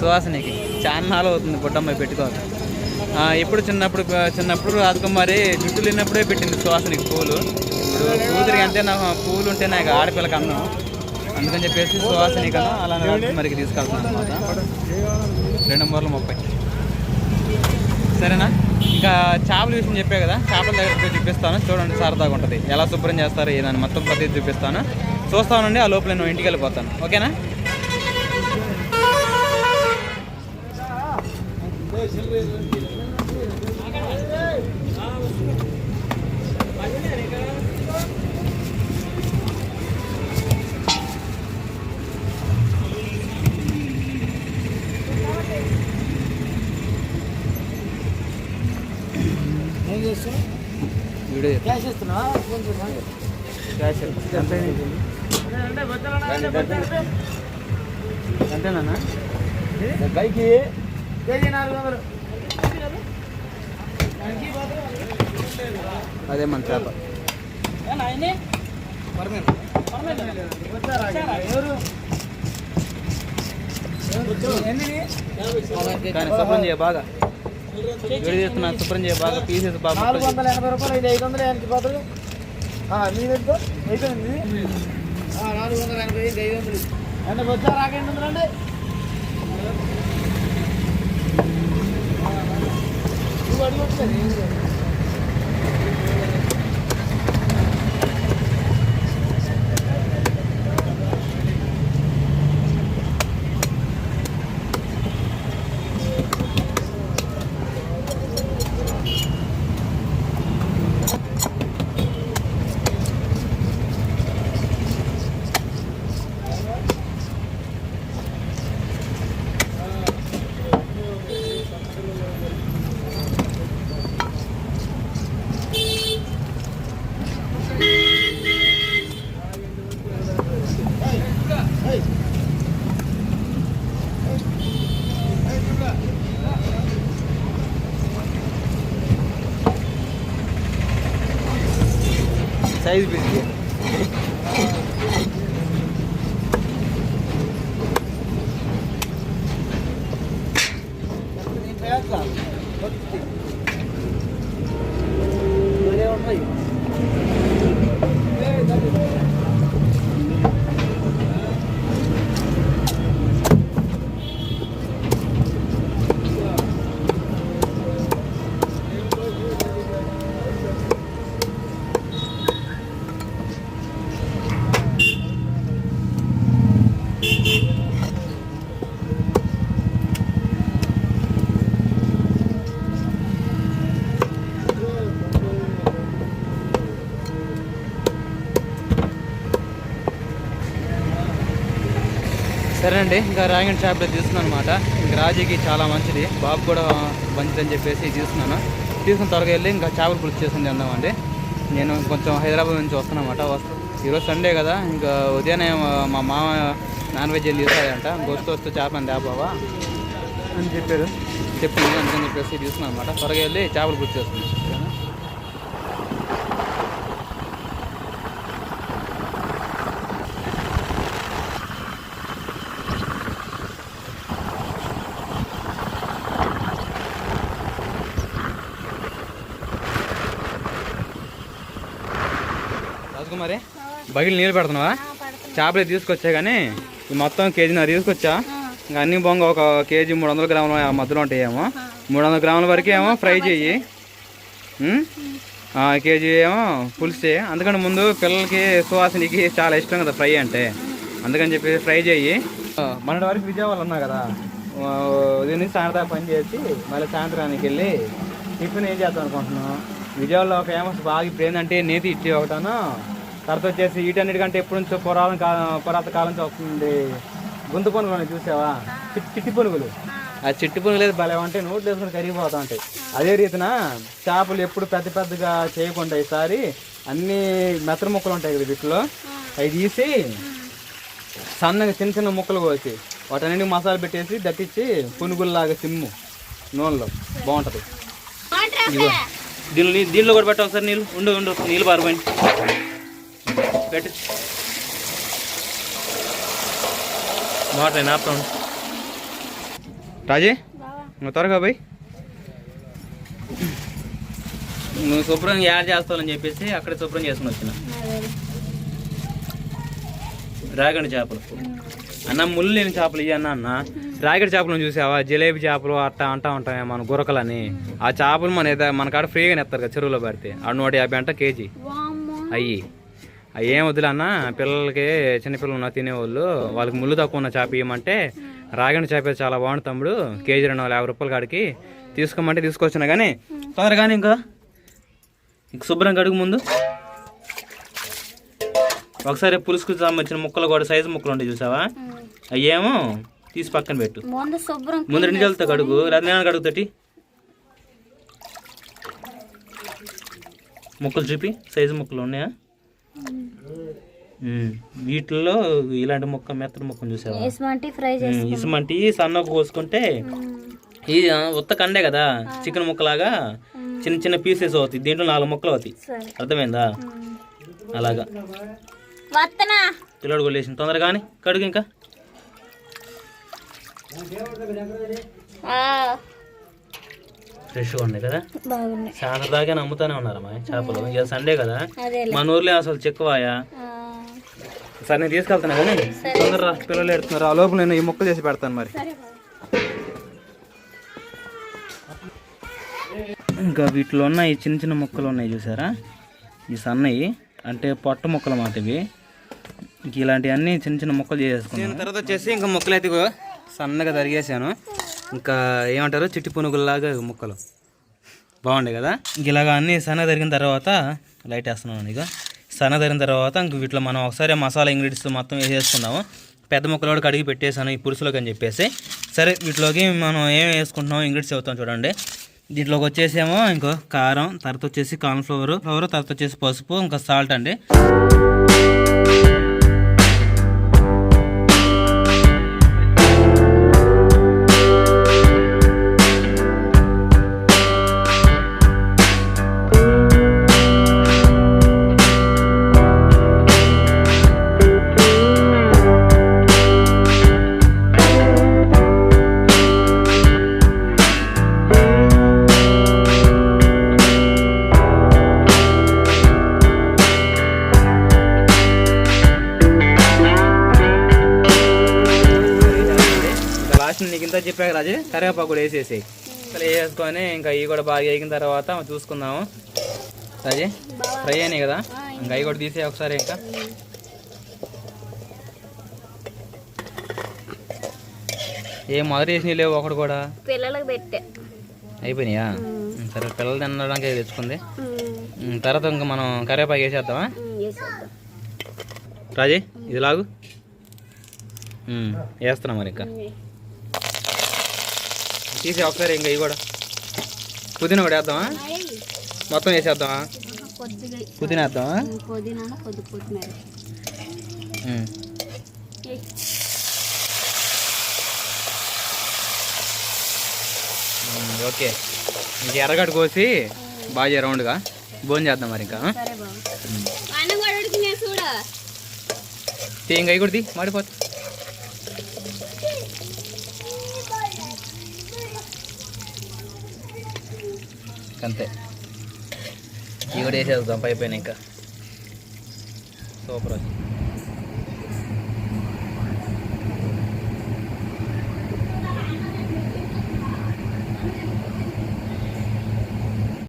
సువాసనకి చాన్నాలు అవుతుంది బుట్టమ్మాయి పెట్టుకోవాలి ఎప్పుడు చిన్నప్పుడు చిన్నప్పుడు రాజకుమారి జుట్టు లేనప్పుడే పెట్టింది సువాసనకి పూలు. ఇప్పుడు కూతురికి అంటే నాకు పూలు ఉంటే నాకు ఆడపిల్లకి అన్నం. అందుకని చెప్పేసి సువాసని కదా అలా రాజకుమారికి తీసుకెళ్తున్నాను అనమాట రెండు మూరలు ముప్పై. సరేనా? ఇంకా చేపల విషయం చెప్పే కదా చేపల దగ్గర చూపిస్తాను. చూడండి సరదాగా ఉంటుంది. ఎలా శుభ్రం చేస్తారు ఏదని మొత్తం ప్రతి చూపిస్తాను. చూస్తానండి ఆ లోపల నేను ఇంటికి వెళ్ళిపోతాను. ఓకేనా ఏం చేస్తావు వీడియో చెప్పు. క్యాష్ ఇస్తున్నావా ఫోన్ చేసినా క్యాష్ అంతేనా? బైకి కేజీ నాలుగు వందలు. అదే మన చేప. కానీ శుభ్రం చేయ బాగా. వీడియో చేస్తున్నా శుభ్రం చేయ బాగా. పీసెస్ బాగా నాలుగు వందల ఎనభై రూపాయలు ఇది ఐదు వందలు ఎనభై పోతుంది మీది ఎంత అయిపోయింది. ఆ, నాలుగు వందల ఎనభై ఇది ఐదు వందలు. అంటే వచ్చా రాక ఎన్ని వందలు అండి నువ్వు అడిగి వచ్చాను సైజ్ సరేనండి ఇంకా రాగిన టాబ్లెట్ తీసుకున్నాను అనమాట ఇంకా రాజీకి చాలా మంచిది. బాబు కూడా మంచిది అని చెప్పేసి తీసుకున్నాను. తీసుకున్న త్వరగా వెళ్ళి ఇంకా చేపల పులుసు చేసుకుని తిందామండి. నేను కొంచెం హైదరాబాద్ నుంచి వస్తాను అనమాట వస్తా. ఈరోజు సండే కదా ఇంకా ఉదయాన్నే మా- మామ నాన్ వెజ్ వెళ్ళి తీసాడంట వస్తూ వస్తూ చేపని తేబావా అని చెప్పారు. చెప్పింది అందుకని చెప్పేసి తీసుకున్నాను అనమాట త్వరగా వెళ్ళి చేపల పులుసు చేసుకున్నాను సరేనా? రాజకుమారి బగిలి నీళ్ళు పెడుతున్నావా? చేపలు తీసుకొచ్చా కానీ మొత్తం కేజీన్నర తీసుకొచ్చా? ఇంకా అన్ని బొంగ ఒక కేజీ మూడు వందల గ్రాముల మధ్యలో ఉంటాయేమో. మూడు వందల గ్రాముల వరకు ఏమో ఫ్రై చెయ్యి. కేజీ ఏమో పులుసు అందుకని ముందు పిల్లలకి సువాసనకి చాలా ఇష్టం కదా ఫ్రై అంటే. అందుకని చెప్పి ఫ్రై చేయి మన వరకు విజయవాడ ఉన్నా కదా. నుంచి సాయంత్రం పని చేసి మళ్ళీ సాయంత్రానికి వెళ్ళి టిఫిన్ ఏం చేద్దాం అనుకుంటున్నాం విజయవాడలో ఫేమస్ బాగా ఇప్పుడు ఏంటంటే నేతి ఇడ్లీ ఒకటాను. తర్వాత వచ్చేసి వీటన్నిటికంటే ఎప్పటి నుంచో పురాతన కాలం పురాతన కాలం నుంచి వస్తుంది గుంత పునుగులు చూసావా? చిట్టి చిట్టి పునుగులు. ఆ. చిట్టి పునుగులు అయితే భలే ఉంటాయి. నోట్లు వేసుకొని కరిగిపోతా ఉంటాయి. అదే రీతిన చేపలు ఎప్పుడు పెద్ద పెద్దగా చేయకుండా ఈసారి అన్ని మెత్తన ముక్కలు ఉంటాయి కదా వీటిలో. అవి తీసి సన్నగా చిన్న చిన్న ముక్కలు కోసి వాటన్నిటికి మసాలా పెట్టేసి దట్టించి పునుగుల్లాగా సిమ్ము నూనెలో. బాగుంటుంది. ఇదిగో. దీనిలో దీనిలో కూడా పెట్టాం సార్ నీళ్ళు? ఉండు ఉండు. నీళ్ళు పారిపోయింది. పెట్టు. బాగుంటాయి నాపుతాం రాజీ నువ్వు త్వరగా పోయి. నువ్వు శుభ్రం యాడ్ చేస్తావని చెప్పేసి అక్కడ శుభ్రం చేసుకుని వచ్చిన. రాగండి చేపలు. అన్న ముళ్ళు లేని చేపలు ఇవి అన్న అన్న. రాగడి చేపలను చూసావా? జిలేబీ చేపలు అట్టా అంటా ఉంటామే మన గురకలని? ఆ చేపలు మన ఏదో మన కాడ ఫ్రీగా నెత్తారు కదా చెరువులో పడితే. ఆ నూట యాభై అంట కేజీ. అయ్యి. ఏం వద్దులే అన్న పిల్లలకి చిన్నపిల్లలు ఉన్న తినేవాళ్ళు వాళ్ళకి ముళ్ళు తక్కువ ఉన్న చేప ఇవ్వమంటే రాగండి చేప చాలా బాగుంది తమ్ముడు. కేజీ రెండు వందల యాభై రూపాయల కాడికి తీసుకోమంటే తీసుకొచ్చిన కానీ. తొందరగానే ఇంకా. ఇంక శుభ్రం కడుగు ముందు. ఒకసారి పులుసుకు సంబంధించిన ముక్కలు కూడా సైజు ముక్కలు ఉంటాయి చూసావా? అయ్యేమో తీసి పక్కన పెట్టు. ముందు రెండు జల్లుతో కడుగు. లేదా నేను కడుగుతటి ముక్కలు చూపి సైజు ముక్కలు ఉన్నాయా. వీటిల్లో ఇలాంటి ముక్క మెత్తడి ముక్కను చూసావా? ఇసుమంటి సన్నగా కోసుకుంటే ఆ, ఉత్త కండే కదా చికెన్ ముక్కలాగా చిన్న చిన్న పీసెస్ అవుతాయి. దీంట్లో నాలుగు ముక్కలు అవుతాయి. అర్థమైందా? అలాగా. పిల్లడు కొలేసిన తొందరగాని కడుగు ఇంకా. ఫ్రెష్గా ఉన్నాయి కదా? సాయంత్రం దాకా నమ్ముతానే ఉన్నారమ్మా చేపలు. ఇక సండే కదా? మన ఊర్లో అసలు చెక్కువాయా? ఆ, సరే నేను తీసుకెళ్తాను కానీ తొందర రా, పిల్లలు ఎడుతున్నారు ఆ లోపల నేను ఈ ముక్కలు చేసి పెడతాను మరి. ఇంకా వీటిలో ఉన్న ఈ చిన్న చిన్న ముక్కలు ఉన్నాయి చూసారా? ఈ సన్నవి అంటే పొట్ట ముక్కలు మాట ఇవి. ఇంక ఇలాంటివన్నీ చిన్న చిన్న ముక్కలు చేసేసుకున్నాను. తర్వాత వచ్చేసి ఇంకా ముక్కలు అయితే సన్నగా తరిగేసాను ఇంకా ఏమంటారు? చిట్టి పునుగుల్లాగా ముక్కలు. బాగుండే కదా? ఇలాగ అన్నీ సన్న తరిగిన తర్వాత లైట్ వేస్తున్నాను ఇక సన్న తరిగిన తర్వాత ఇంక వీటిలో మనం ఒకసారి మసాలా ఇంగ్రీడియంట్స్ మొత్తం వేసేసుకున్నాము పెద్ద ముక్కలు కూడా కడిగి పెట్టేశాను ఈ పులుసులోకి అని చెప్పేసి. సరే వీటిలోకి మనం ఏం వేసుకుంటున్నాం ఇంగ్రీడియంట్స్ చెబుతాం చూడండి. దీంట్లోకి వచ్చేసేమో ఇంకో కారం తర్వాత వచ్చేసి కార్న్ఫ్లవర్ ఫ్లవర్ తర్వాత వచ్చేసి పసుపు ఇంకా సాల్ట్ అండి. లాస్ట్ నీకు ఇంత చెప్పాక రాజు? కరివేపాకు కూడా వేసేసి అసలు వేసుకొని ఇంకా ఇవి కూడా బాగా వేగిన తర్వాత చూసుకుందాము. రాజే ఫ్రై అయినాయి కదా? ఇంకా అవి కూడా తీసే ఒకసారి ఇంకా. ఏ మొదటి వేసి లేవు ఒకటి కూడా? పిల్లలకు పెట్టే. అయిపోయినాయా? సరే పిల్లలు తినడానికి తెచ్చుకుంది. తర్వాత ఇంకా మనం కరివేపాకు వేసేద్దామా? వేసేద్దాం. రాజే ఇది లాగు. వేస్తున్నాం మరి ఇంకా. తీసి ఒకసారి ఇంకా ఇవి కూడా. పుదీనా కూడా వేద్దామా? మొత్తం వేసేద్దామా? పుదీనా వేద్దామా? ఓకే. ఇంక ఎర్రగడ్డ కోసి బాగా రౌండ్గా భోజనం చేద్దాం మరి ఇంకా ఇంకా ఇవి కూడా తీ మాడిపోతుంది అంతే. ఇవి కూడా వేసేద్దాం పైపైన ఇంకా. సూపర్